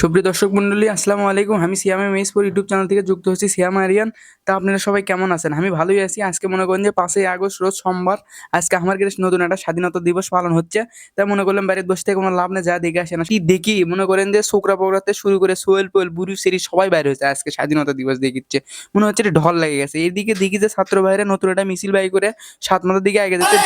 সুপ্রিয় দর্শক মন্ডলী আসসালামু আলাইকুম। আমি সিয়াম মেসপুর ইউটিউব চ্যানেল থেকে যুক্ত হচ্ছি সিয়াম আরিয়ান। তা আপনারা সবাই কেমন আছেন? আমি ভালোই আছি। আজকে মনে করেন যে পাঁচই আগস্ট, রোজ সোমবার। আজকে আমার কাছে নতুন একটা স্বাধীনতা দিবস পালন হচ্ছে। তাই মনে করলাম বাইরে বসে থেকে কোনো লাভ নেই, যা দেখে আসে না কি দেখি? মনে করেন যে শোকরা পোকরাতে শুরু করে সোয়েল পোয়েল বুড়ি সেরি সবাই বাইরে হয়েছে আজকে স্বাধীনতা দিবস দেখিচ্ছে। মনে হচ্ছে ঢল লেগে গেছে। এদিকে দেখি যে ছাত্র ভাইরা নতুন একটা মিছিল বাই করে সাত মাথার দিকে আগে যাচ্ছে।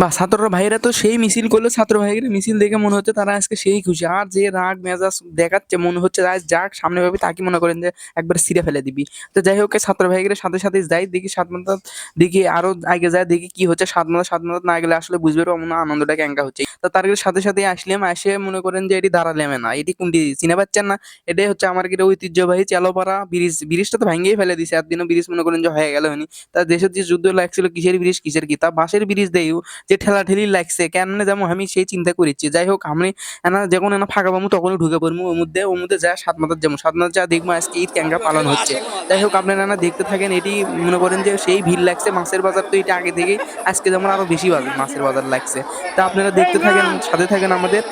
বা ছাত্ররা ভাইরা তো সেই মিছিল করল, ছাত্র ভাইয়ের মিছিল দেখে মনে হচ্ছে তারা আজকে সেই খুশি। আর যে রাগ, মেজাজ দেখাচ্ছে, মনে হচ্ছে আজ যাক, সামনে ভাবে, তাকে মনে করেন যে একবার ছিঁড়ে ফেলে দিবি। তো যাই হোক ছাত্র ভাইয়ের সাথে সাথে যাই, দেখি সাত মাথা দেখি আরও আগে যায় দেখি কি হচ্ছে। সাত মাথা সাত মাথা না গেলে আসলে বুঝবে পারব না আনন্দটা ক্যাঙ্কা হচ্ছে। তো তার সাথে সাথে আসলাম, এসে মনে করেন যে এটি দাঁড়ালামে না, এটি কোনটি চিনে পাচ্ছেন না। এটাই হচ্ছে আমার কি ঐতিহ্যবাহী চালোপাড়া ব্রিজ। ব্রিজটা তো ভেঙেই ফেলে দিছে, একদিনও ব্রিজ মনে করেন যে হয়ে গেল হয়নি। তার দেশের যে যুদ্ধ লাগছিল, কিসের ব্রিজ, কিসের কি? তা বাঁশের ব্রিজ দেই যে ঠেলা ঠেলি লাগছে কেন যেমন আমি সেই চিন্তা করেছি যাই হোক আমি এনা যখন এনা ফাঁকা পাবো, তখনই ঢুকে পড়ব ওর মধ্যে ওর মধ্যে যা সাত মাথার যেমন সাত মাথার যা দেখব, আজকে ঈদ ক্যাঙ্গা পালন হচ্ছে। যাই হোক আপনারা না দেখতে থাকেন, এটি মনে করেন যে সেই ভিড় লাগছে। মাছের বাজার তো এটা আগে থেকেই, আজকে যেমন আরও বেশি মাছের বাজার লাগছে। তা আপনারা দেখতে থাকেন, সাথে থাকেন আমাদের।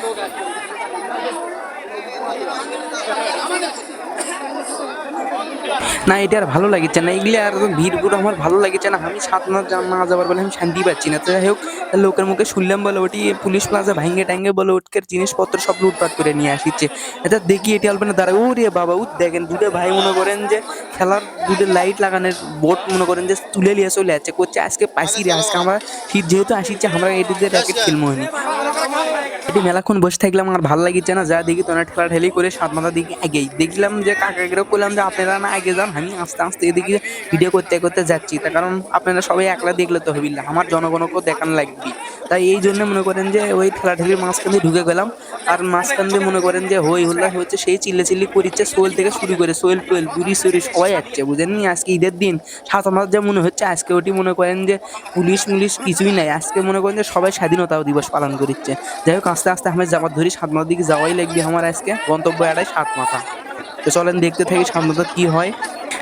না, এটা আর ভালো লাগছে না। এগুলি আর ভিড়গুলো আমার ভালো লাগছে না। আমি সাত না যাবার বলে আমি শান্তি পাচ্ছি না। তো যাই হোক লোকের মুখে শুনলাম বলে ওটি পুলিশ প্লাজা ভাঙ্গে টাঙ্গে বলে, ওটকের জিনিসপত্র সব লুটপাট করে নিয়ে আসিচ্ছে। এটা দেখি এটি অল্প না দাঁড়ায় ও রে বাবা ও দেখেন দুটো ভাই মনে করেন যে খেলার দুটো লাইট লাগানোর বোর্ড মনে করেন যে তুলে নিয়ে চলে যাচ্ছে, করছে, আজকে পাইছি রে, আজকে আমরা শীত যেহেতু আসিচ্ছে, আমরা এটিতে র্যাকেট খেলব হয়নি এটি মেলাক্ষণ বসে থাকলাম আর ভালো লাগিচ্ছে না, যা দেখি তোরা ঠেলা ঠেলি করে সাত মাথা দিকে আগেই দেখলাম যে কাকাকেও করলাম যে, আপনারা না আগে যান, আমি আস্তে আস্তে এদিকে ভিডিও করতে করতে যাচ্ছি। তার কারণ আপনারা সবাই একলা দেখলে তো হবিল আমার জনগণকেও দেখানো লাগবে। তাই এই জন্য মনে করেন যে ওই ঠেলা ঠেলির মাঝখান দিয়ে ঢুকে গেলাম। আর মাঝখান দিয়ে মনে করেন যে হই হুল্লা হচ্ছে সেই চিল্লে চিল্লি করিচ্ছে সোয়েল থেকে শুরু করে সোয়েল টোয়েল, বুড়ি, সুড়ি সবাই যাচ্ছে বুঝেননি আজকে ঈদের দিন, সাত মাস যা মনে হচ্ছে, আজকে ওটি মনে করেন যে পুলিশ মুলিশ কিছুই নাই। আজকে মনে করেন যে সবাই স্বাধীনতা দিবস পালন করছে যাই হোক, আস্তে আস্তে আমি যাবার ধরি, সাত মাথার দিকে যাওয়াই লাগবে আমার আজকে। গন্তব্য এটাই সাত মাথা। তো চলেন দেখতে থাকি সাত মাথা কি হয়।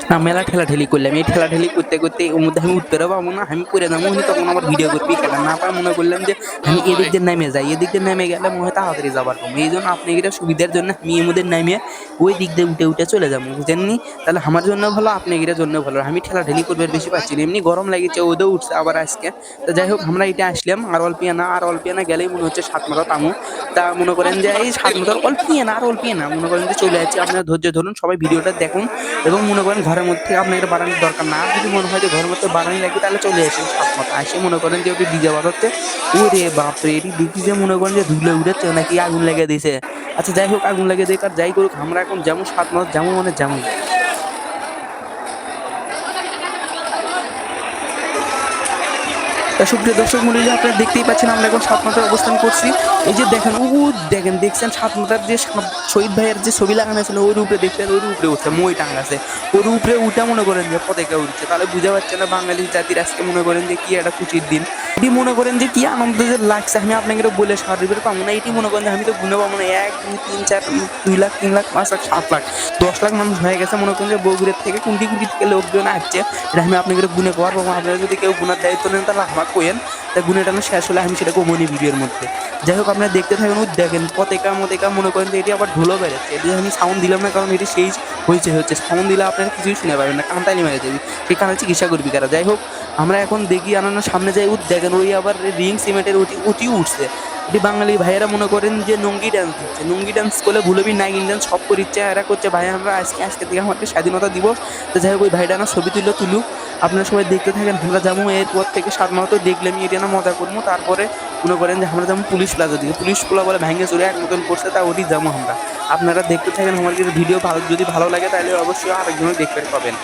না মেলা ঠেলা ঠেলি করলাম। এই ঠেলা ঠেলি করতে করতে ওর মধ্যে আমি উঠতে পারব না, আমি করে যাব তখন আমার ভিডিও করবি কেটা না পাই মনে করলাম যে আমি এদিক দিয়ে নেমে যাই, এদিক দিয়ে নেমে গেলে মনে হয় তাড়াতাড়ি যাবার কম এই জন্য আপনি এটা সুবিধার জন্য আমি এর মধ্যে নেমে ওই দিক দিয়ে উঠে উঠে চলে যাব। বুঝেননি তাহলে আমার জন্য ভালো আপনি এটার জন্য ভালো। আমি ঠেলা ঠেলি করবে বেশি পাচ্ছি না। এমনি গরম লাগছে ওদেরও উঠছে আবার আজকে। তো যাই হোক, আমরা এটা আসলাম। আর অল্পিয়ানা আর অল্পিয়ানা গেলেই মনে হচ্ছে সাত মাথা তামু। তা মনে করেন যে এই সাত মাথার অল্পিয়ানা আর অল্পিয়ানা মনে করেন যে চলে যাচ্ছে। আপনারা ধৈর্য ধরুন, সবাই ভিডিওটা দেখুন। এবং মনে করেন ঘরের মধ্যে আপনার এটা বাড়ানোর দরকার না। যদি মনে হয় যে ঘরের মধ্যে বাড়ানি লাগবে, তাহলে চলে আসেন সাত মাথা আসে মনে করেন যে ওটি ডিজে বাজাচ্ছে ও রে বাপরে, এটি দেখি যে মনে করেন যে ধুলে উঠেছে, নাকি আগুন লেগে দিয়েছে। আচ্ছা যাই হোক, আগুন লেগে দিক, আর যাই করুক, আমরা এখন যেমন সাত মাস যেমন মানে যেমন। সুপ্রিয় দর্শক মন্ডলী, আপনারা দেখতেই পাচ্ছেন আমরা এখন সাত মাথার অবস্থান করছি। এই যে দেখেন, ও দেখেন, দেখছেন সাত মাথার যে শহীদ ভাইয়ের যে ছবি লাগানো ছিল ওর উপরে দেখছেন, ওর উপরে উঠছে, মই টাঙ্গাছে ওর উপরে উঠে মনে করেন যে পতাকা উঠছে তাহলে বুঝে পাচ্ছে না বাঙালি জাতির আজকে মনে করেন যে কি একটা খুশির দিন। এটি মনে করেন যে কি আনন্দ যে লাগছে, আমি আপনাকে বলে সার্টিফিকেট পাবো না। এটি মনে করেন যে আমি তো গুনে পাবো না। এক দুই তিন, চার দুই লাখ, তিন লাখ, পাঁচ লাখ, সাত লাখ, দশ লাখ মানুষ হয়ে গেছে। মনে করেন যে বগুড়ের থেকে কুন্টি কুন্টি থেকে লোকজন আসছে। এটা আমি আপনাকে গুনে পারব আপনারা যদি কেউ গুনার দায়িত্ব নেন, তাহলে আমার কোয়েন তা গুণেটা না শেষ হলে আমি সেটা কমনি ভিডিওর মধ্যে। যাই হোক, আপনারা দেখতে থাকেন, দেখেন পতেকা মতেকা মনে করেন যে এটি আবার ঢোলো বেড়েছে। এটি আমি সাউন্ড দিলাম না, কারণ এটি সেই হয়েছে হচ্ছে সাউন্ড দিলে আপনারা কিছুই শুনে পাবেন না কান্তালি মেরে যাবি। সেই কানে চিকিৎসা করবি কারা? যাই হোক, আমরা এখন দেখি, আনানোর সামনে যাই, উঠ, দেখেন ওই আবার রিং সিমেন্টের উঠিও উঠছে। বাঙালি ভাইয়েরা মনে করেন যে নঙ্গি ডান্স দিচ্ছে। নঙ্গি ডান্স করলে ভুলবি নাগিন ডান্স সব করিচ্ছে এরা করছে। ভাই, আমরা আজকে আজকে থেকে আমাদের স্বাধীনতা দিবস। তো যাই হোক, ওই ভাইটা না ছবি তুললো, তুলুক। আপনারা সবাই দেখতে থাকেন, আমরা যাব। এরপর থেকে সাত মাস তো দেখলাম এটা না মজা করব। তারপরে মনে করেন যে আমরা যেমন পুলিশ প্লাজা দিকে। পুলিশ প্লা বলে ভেঙে চলে এক মতন করছে, তা ওটি যাব আমরা। আপনারা দেখতে থাকেন আমার যদি ভিডিও ভালো যদি ভালো লাগে, তাহলে অবশ্যই আরেকজনও দেখতে পাবেন।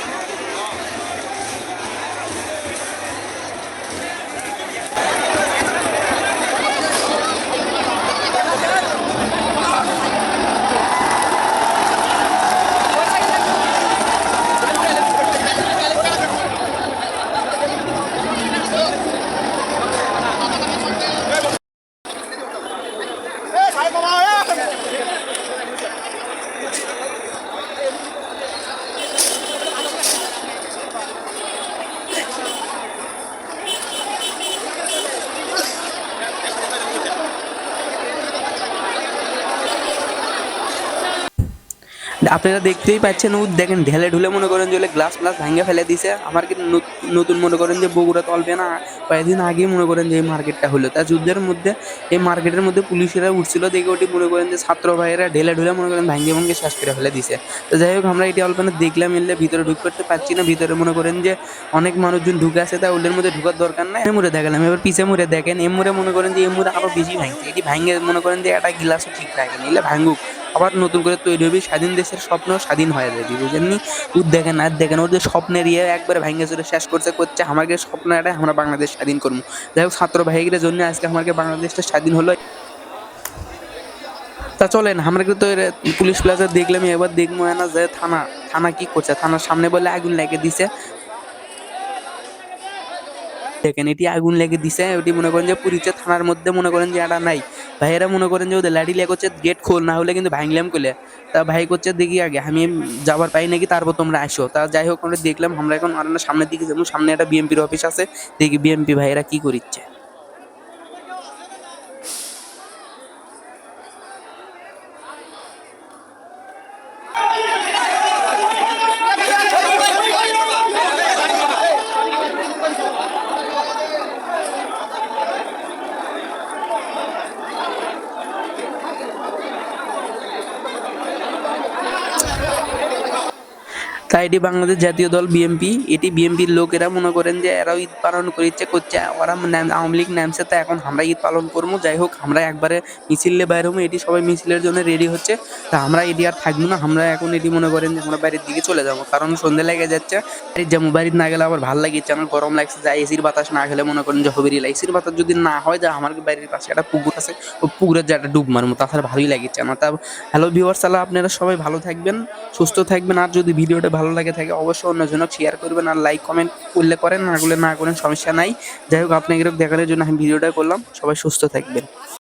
আপনারা দেখতেই পাচ্ছেন ও দেখেন ঢেলে ঢুলে মনে করেন যে গ্লাস গ্লাস ভাঙে ফেলে দিছে। আমার কি নত- নতুন মনে করেন যে বগুড়া তলবে না, কয়েকদিন আগেই মনে করেন যে এই মার্কেটটা হলো। তা যুদ্ধের মধ্যে, এই মার্কেটের মধ্যে পুলিশেরা উঠছিল দেখে ওটি মনে করেন যে ছাত্র ভাইয়েরা ঢেলে ঢুলে মনে করেন ভাঙ্গে ভাঙ্গে শেষ করে ফেলে দিছে। তো যাই হোক, আমরা এটি অল্প না দেখলাম, এলে ভিতরে ঢুক করতে পারছি না। ভিতরে মনে করেন যে অনেক মানুষজন ঢুকে আছে, তা ওদের মধ্যে ঢুকার দরকার নাই। এমুরে দেখালাম, এবার পিছে মুড়ে দেখেন এমুরে মনে করেন যে এমুরে আরও বেশি ভাঙছে। এটি ভাঙে মনে করেন যে একটা গিলাসও ঠিক রাখেন, এলে ভাঙুক। আবার নতুন করে তৈরি হবে স্বাধীন দেশের স্বপ্ন, স্বাধীন হয়ে যাবে বুঝেননি উদ দেখেন আর দেখেন ওদের স্বপ্নের ইয়ে একবারে ভাঙে চলে, শেষ করছে করছে, আমাকে স্বপ্ন এটাই আমরা বাংলাদেশ স্বাধীন করব। যাই হোক, ছাত্র ভাইদের জন্য আজকে আমাকে বাংলাদেশটা স্বাধীন হলো। তা চলেন, আমরা কিন্তু পুলিশ প্লাজা দেখলাম, এবার দেখব না যে থানা থানা কি করছে? থানার সামনে বলে আগুন লেগে দিছে। দেখেন, এটি আগুন লেগে দিছে। ওটি মনে করেন যে পুরীতে থানার মধ্যে মনে করেন যে এটা নাই। ভাইয়েরা মনে করেন যে ওদের লাঠি লেগে হচ্ছে গেট খোল, না হলে কিন্তু ভাঙলাম কলে তা ভাই করছে, দেখি আগে, আমি যাবার পাই নাকি, তারপর তোমরা আসো। তা যাই হোক, আমরা দেখলাম, আমরা এখন আর সামনের দিকে যেমন সামনে একটা বিএমপির অফিস আছে। দেখি বিএমপি ভাইয়েরা কি করিচ্ছে। এটি বাংলাদেশ জাতীয় দল বিএমপি এটি বিএমপির লোকেরা মনে করেন যে এরাও ঈদ পালন করে ইচ্ছে করছে। ওরা আওয়ামী লীগ নামছে তা এখন আমরা ঈদ পালন করব। যাই হোক, আমরা একবারে মিছিলে বাইর হব। এটি সবাই মিছিলের জন্য রেডি হচ্ছে। তা আমরা এটি আর থাকব না। আমরা এখন এটি মনে করেন যে আমরা বাড়ির দিকে চলে যাব। কারণ সন্ধ্যে লেগে যাচ্ছে। বাড়ির যাব বাড়ির না গেলে আবার ভালো লাগিচ্ছে আমার গরম লাগছে। যা এসির বাতাস না খেলে মনে করেন যে হবেরই লাগে এসির বাতাস যদি না হয়, যা আমার বাড়ির পাশে একটা পুকুর আছে ও পুকুরের যে একটা ডুব মারবো। তাছাড়া ভালোই লাগছে। আমার তা হ্যালো ভিউয়ার্স তাহলে আপনারা সবাই ভালো থাকবেন, সুস্থ থাকবেন। আর যদি ভিডিওটা ভালো লাগে থাকে, অবশ্যই অন্যজনক শেয়ার করবেন আর লাইক কমেন্ট উল্লেখ করেন না করলে না করেন সমস্যা নাই। যাই হোক, আপনাকে দেখানোর জন্য আমি ভিডিওটা করলাম। সবাই সুস্থ থাকবেন।